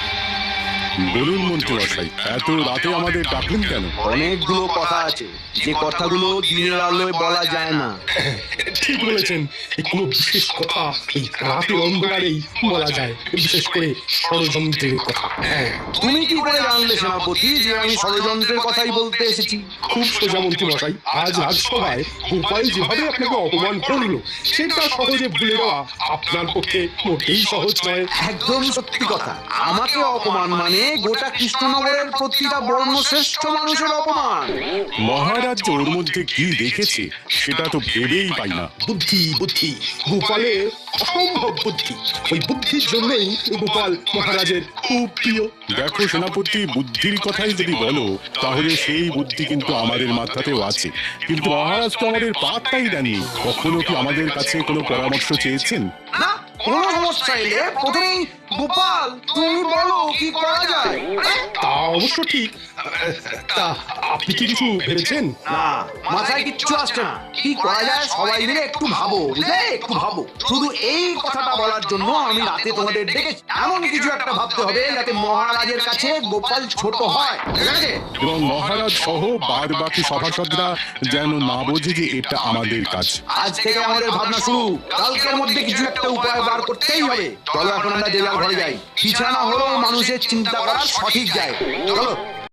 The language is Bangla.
Thank you. বলুন মন্ত্রী মশাই এত রাতে আমাদের ডাকলেন কেন? অনেকগুলো কথা আছে। যে কথাগুলো দিনের আলোয় বলা যায় না। ঠিক বলেছেন। কোনো বিশেষ কথা এই রাতের অন্ধকারেই বলা যায়। বিশেষ করে ষড়যন্ত্রের কথা। হ্যাঁ তুমি কি করে জানলে সেনাপতি যে আমি ষড়যন্ত্রের কথাই বলতে এসেছি? খুব সোজা মন্ত্রী মশাই আজ রাজসভায় গোপাল যেভাবে আপনাকে অপমান করল সেটা সহজে ভুলে দেওয়া আপনার পক্ষে মোটেই সহজ নয়। একদম সত্যি কথা। আমাকে অপমান মানে গোটা কৃষ্ণনগরের প্রতিটা বর্ণশ্রেষ্ঠ মানুষের অপমান। মহারাজ যে ওর মধ্যে কি দেখেছে সেটা তো ভেবেই পাই না। বুদ্ধি বুদ্ধি। গোপালের অসম্ভব বুদ্ধি। ওই বুদ্ধির জন্যই গোপাল মহারাজের খুব প্রিয়। দেখো সেনাপতি বুদ্ধির কথাই যদি বলো তাহলে সেই বুদ্ধি কিন্তু আমাদের মাথাতেও আছে। কিন্তু মহারাজ তো আমাদের পাত্তাই দেননি। কখনো কি আমাদের কাছে কোনো পরামর্শ চেয়েছেন? না কোনো সমস্যা এলে প্রথমেই গোপাল তুমি বলো কি করা যায়? অবশ্য ঠিক। তা আপনি কি কিছু ভেবেছেন? না মাথায় কিচ্ছু আসছে না। কি করা যায় সবাই মিলে একটু ভাবো বুঝলে? একটু ভাবো। শুধু এই কথাটা বলার জন্য আমি রাতে তোমাদের ডেকেছি এমন কিছু একটা ভাবতে হবে যাতে মহারাজের কাছে গোপাল ছোট হয়। ঠিক আছে এবং মহারাজ সহ বার বাকি সভাসদরা যেন না বোঝে যে এটা আমাদের কাজ। আজ থেকে আমাদের ভাবনা শুরু। কালকের মধ্যে কিছু একটা উপায় বার করতেই হবে। চলো এখন আমরা যে ঘরে যাই। বিছানা হলো মানুষের চিন্তা করার সঠিক জায়গা। どうぞ。